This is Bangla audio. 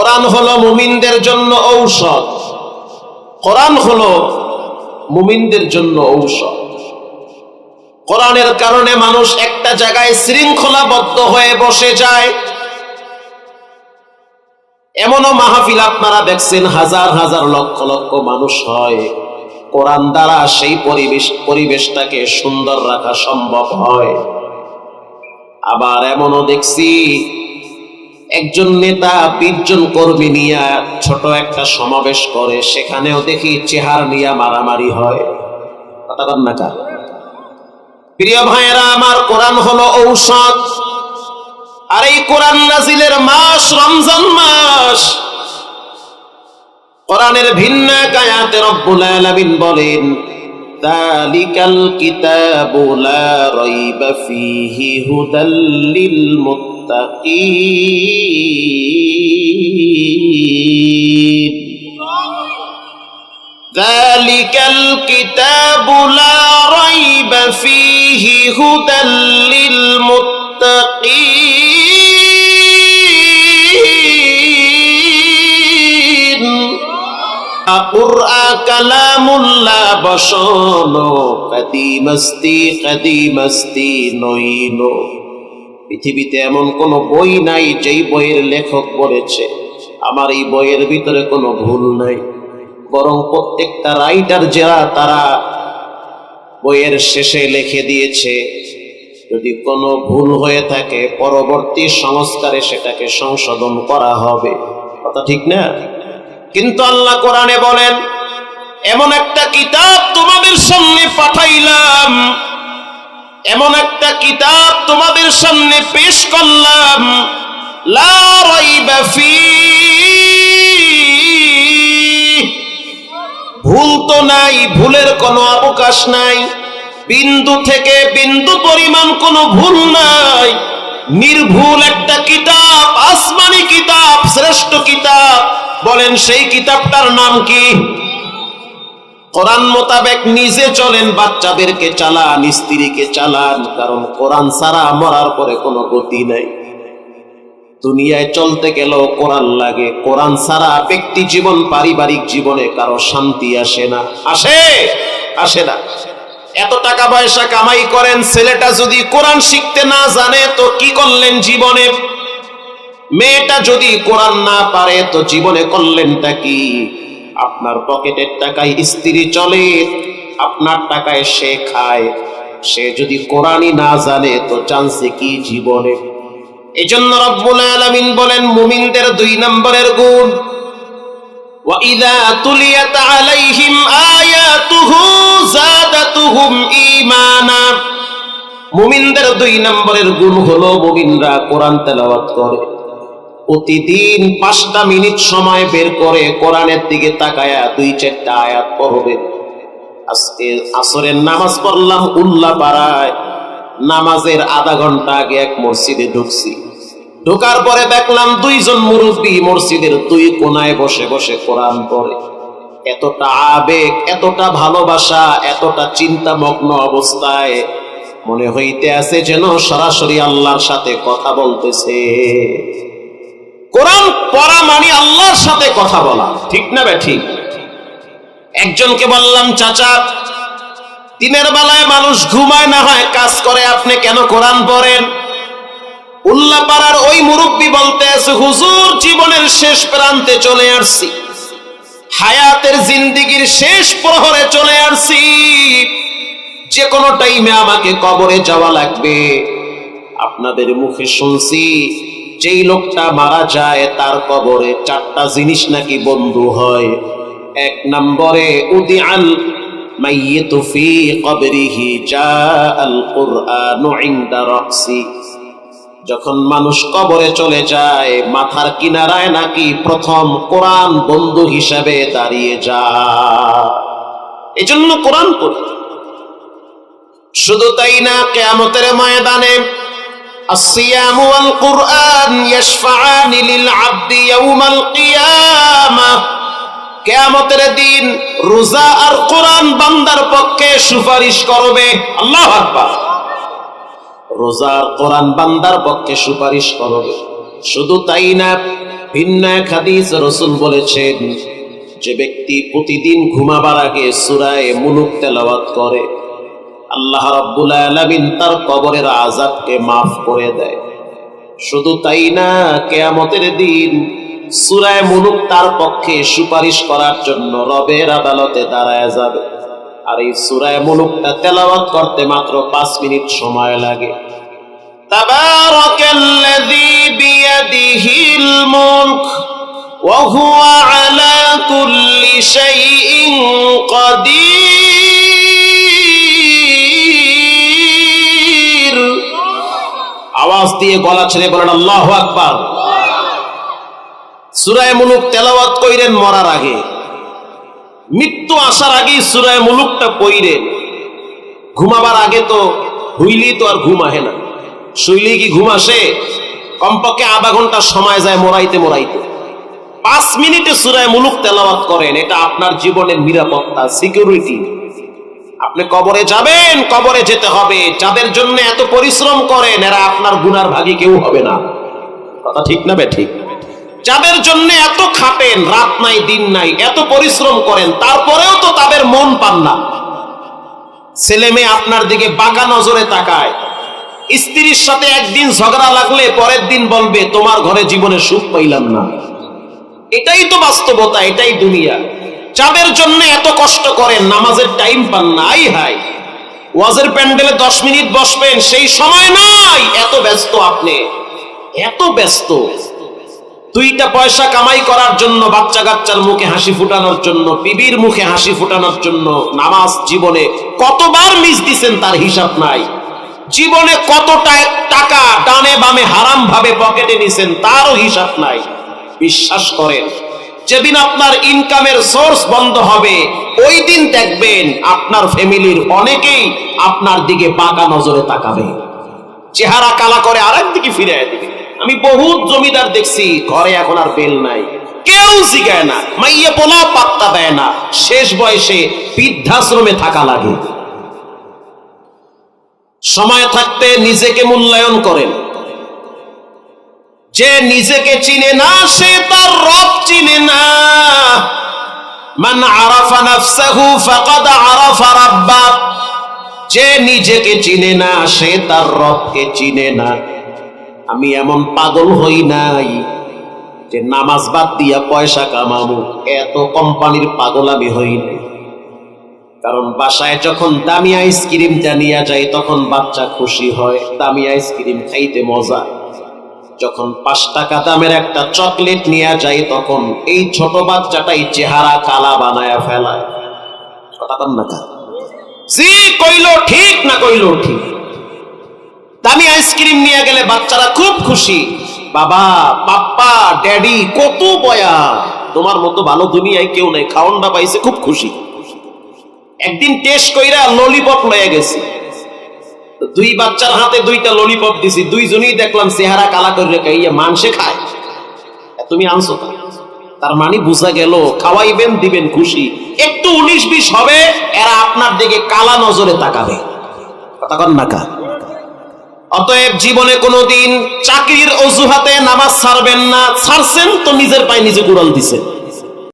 কোরআন হলো মুমিনদের জন্য ঔষধ। কোরআন হলো মুমিনদের জন্য ঔষধ। কোরআনের কারণে মানুষ একটা জায়গায় শৃঙ্খলাবদ্ধ হয়ে বসে যায়। এমনও মাহফিল আপনারা দেখছেন, হাজার হাজার লক্ষ লক্ষ মানুষ হয়। কোরআন দ্বারা সেই পরিবেশ, পরিবেশটাকে সুন্দর রাখা সম্ভব হয়। আবার এমনও দেখছি একজন নেতা, বিশজন কর্মী নিয়ে ছোট একটা সমাবেশ করে, সেখানেও দেখি চেহারা নিয়ে মারামারি হয়? প্রিয় ভাইয়েরা, আমার কোরআন হলো ঔষধ। আর এই কোরআন নাজিলের মাস, রমজান মাস, কোরআনের ভিন্ন এক আয়াতে রব্বুল আলামিন বলেন তালিকাল কিতাবু লা রাইবা ফীহি হুদাল লিল المتقين ذلك الكتاب لا ريب فيه هدى للمتقين أقرأ كلام الله بشانو قديم استي قديم استي نوينو পৃথিবীতে এমন কোন বই নাই যেই বইয়ের লেখক বলেছে আমার এই বইয়ের ভিতরে কোনো ভুল নাই। বরং প্রত্যেকটা রাইটার যারা, তারা বইয়ের শেষে লিখে দিয়েছে, যদি কোনো ভুল হয়ে থাকে, পরবর্তী সংস্কারে সেটাকে সংশোধন করা হবে। কথা ঠিক না? কিন্তু আল্লাহ কোরআনে বলেন, এমন একটা কিতাব তোমাদের সামনে পাঠাইলাম এমন একটা কিতাব তোমাদের সামনে পেশ করলাম। ভুল তো নাই, ভুলের কোনো অবকাশ নাই। বিন্দু থেকে বিন্দু পরিমাণ কোনো ভুল নাই। নির্ভুল একটা কিতাব, আসমানি কিতাব, শ্রেষ্ঠ কিতাব। বলেন সেই কিতাবটার নাম কি? কোরআন মোতাবেক নিজে চলেন, বাচ্চাদেরকে চালান, স্ত্রীকে চালান, কারণ কোরআন ছাড়া মরার পরে কোনো গতি নাই। দুনিয়ায় চলতে গেলেও কোরআন লাগে। কোরআন ছাড়া ব্যক্তি জীবন পারিবারিক জীবনে কারও শান্তি আসে না। আসে? আসে না। এত টাকা পয়সা কামাই করেন, ছেলেটা যদি কোরআন শিখতে না জানে, তো কি করলেন জীবনে? মেয়েটা যদি কোরআন না পারে, তো জীবনে করলেনটা কি? আপনার পকেটের টাকায় স্ত্রী চলে আপনার টাকায় সে খায় সে যদি কোরআনই না জানে তো জানছে কি জীবনে এজন্য রব্বুল আলামিন বলেন মুমিনদের দুই নম্বরের গুণ وَإِذَا تُلِيَتْ عَلَيْهِمْ آيَاتُهُ زَادَتْهُمْ ঈমানা মুমিনদের দুই নম্বরের গুণ হলো মুমিনরা কোরআন তেলাওয়াত করে প্রতিদিন পাঁচটা মিনিট সময় বের করে কোরআনের দিকে তাকায়া দুই চারটা আয়াত পড়বে। আজকে আসরের নামাজ পড়লাম উল্লা পাড়ায় নামাজের আধা ঘণ্টা আগে এক মসজিদে ঢুকছি। ঢোকার পরে দেখলাম দুইজন মুরব্বী মসজিদের দুই কোনায় বসে বসে কোরআন পড়ে। এতটা আবেগ, এতটা ভালোবাসা, এতটা চিন্তামগ্ন অবস্থায় মনে হইতে আছে যেন সরাসরি আল্লাহর সাথে কথা বলতেছে। কোরআন পড়া মানে আল্লাহর সাথে কথা বলা। ঠিক না বে ঠিক? একজনকে বললাম, চাচা, দিনের বেলায় মানুষ ঘুমায় না হয়, কাজ করে, আপনি কেন কোরআন পড়েন? উল্লাপাড়ার ওই মুরব্বী বলতে আছে, হুজুর, জীবনের শেষ প্রান্তে চলে আসছি। হায়াতের জিন্দিগির শেষ প্রহরে চলে আসছি। যে কোনো টাইমে আমাকে কবরে যাওয়া লাগবে। আপনাদের মুখে শুনছি যেই লোকটা মারা যায়, তার কবরে চারটা জিনিস নাকি বন্ধু হয়। এক নম্বরে উদি আল মাইয়িতু ফি কবরিহি জা আল কুরআনু ইনদা রাসি। যখন মানুষ কবরে চলে যায়, মাথার কিনারায় নাকি প্রথম কোরআন বন্ধু হিসাবে দাঁড়িয়ে যায়। এজন্য কোরআন পড়ি। শুধু তাই না, কেয়ামতের ময়দানে الصيام والقرآن يشفعان للعبد يوم القيامة কেয়ামতের দিন রোজা আর কোরআন বান্দার পক্ষে সুপারিশ করবে আল্লাহ আকবার রোজা আর কোরআন বান্দার পক্ষে সুপারিশ করবে শুধু তাই না ভিন্ন এক হাদিস রসুল বলেছেন যে ব্যক্তি প্রতিদিন ঘুমাবার আগে সুরায় মুলুক তেলাওয়াত করে আল্লাহ রাব্বুল আলামিন তার কবরের আজাবকে মাফ করে দেয়। শুধু তাই না, কেয়ামতের দিন সুরায় মুলুক তার পক্ষে সুপারিশ করার জন্য রবের আদালতে দাঁড়ায় যাবে। আর এই সুরায় মুলুকটা তেলাওয়াত করতে মাত্র পাঁচ মিনিট সময় লাগে। তাবারাকাল্লাযী বিয়াদিহিল মুলক ওয়া হুয়া আলা কুল্লি শাইইন কাদির। দিয়ে গলা ছেড়ে বলেন, আল্লাহ আকবার। সুরায় মুলুক তেলাওয়াত কইরেন মরার আগে। মৃত্যু আসার আগেই সুরায় মুলুকটা পইরেন ঘুমাবার আগে তো হুইলি তো আর ঘুম আহে না। শুইলেই কি ঘুম আসে? কমপক্ষে আধা ঘণ্টা সময় যায় মোরাইতে মোরাইতে। পাঁচ মিনিটে সুরায় মুলুক তেলাওয়াত করেন। এটা আপনার জীবনের নিরাপত্তা, সিকিউরিটি। আপনি কবরে যাবেন, কবরে যেতে হবে। যাদের জন্য এত পরিশ্রম করেন, এরা আপনার গুনার ভাগী কেউ হবে না। কথা ঠিক না ঠিক যাদের জন্য এত খাটেন রাত নাই, দিন নাই, এত পরিশ্রম করেন, তারপরেও তো তাদের মন পান না। ছেলে মেয়ে আপনার দিকে বাঁকা নজরে তাকায়। স্ত্রীর সাথে একদিন ঝগড়া লাগলে পরের দিন বলবে, তোমার ঘরে জীবনে সুখ পাইলাম না। এটাই তো বাস্তবতা, এটাই দুনিয়া। যাদের জন্য এত কষ্ট করেন, নামাজের টাইম পান না আই হাই ওয়াজের প্যান্ডেলে দশ মিনিট বসবেন, সেই সময় নাই। এত ব্যস্ত আপনি। এত ব্যস্ত। দুইটা পয়সা কামাই করার জন্য বাচ্চা কাচ্চার মুখে হাসি ফুটানোর জন্য, বিবির মুখে হাসি ফুটানোর জন্য নামাজ জীবনে কতবার মিস দিছেন তার হিসাব নাই। জীবনে কতটা টাকা ডানে বামে হারাম ভাবে পকেটে নিছেন তারও হিসাব নাই। বিশ্বাস করেন যেদিন আপনার ইনকামের সোর্স বন্ধ হবে, ওই দিন দেখবেন আপনার ফ্যামিলির অনেকেই আপনার দিকে বাঁকা নজরে তাকাবে। চেহারা কালা করে আরেক দিকে ফিরে দিবে। আমি বহুত জমিদার দেখছি, ঘরে এখন আর বেল নাই। কেউ শিখায় না, মাইয়া পোলা পাত্তা দেয় না। শেষ বয়সে বৃদ্ধাশ্রমে থাকা লাগে। সময় থাকতে নিজেকে মূল্যায়ন করেন। যে নিজেকে চিনে না, সে তার রব চিনে না। মান আরাফা নাফসাহু ফাকাদ আরাফা রাব্বা। যে নিজেকে চিনে না, সে তার রবকে চিনে না। আমি এমন পাগল হই নাই যে নামাজ বাদ দিয়া পয়সা কামাবো এত কোম্পানির পাগল আমি হই নাই। কারণ বাসায় যখন দামি আইসক্রিমটা নিয়ে যায় তখন বাচ্চা খুশি হয়, দামি আইসক্রিম খাইতে মজা। যখন পাঁচ টাকা দামের একটা চকলেট নিয়ে যায় তখন এই ছোট বাচ্চাটাই চেহারা কালা বানায়া ফেলায়। কথা কইলো ঠিক না কইলো ঠিক? দামি আইসক্রিম নিয়ে গেলে বাচ্চারা খুব খুশি। বাবা, পাপ্পা, ড্যাডি, কত বয়া। তোমার মতো ভালো দুনিয়ায় কেউ নেই খাওয়ানটা পাইছে খুব খুশি। একদিন টেস্ট কইরা ললিপপ লয়ে গেছি। দুই বাচ্চার হাতে দুইটা ললিপপ দিছি, দুইজনই দেখলাম চেহারা কালা করে রেখে ইয়ে মাংসে খায় তুমি আনছো? তার মানে বুঝা গেল, খাওয়াইবেন, দিবেন খুশি একটু উনিশ বিশ হবে, এরা আপনার দিকে কালা নজরে তাকাবে কথা না কা? অতএব জীবনে কোনোদিন চাকরির অজুহাতে নামাজ ছাড়বেন না, ছাড়ছেন তো নিজের পায়ে নিজে কুড়াল দিছেন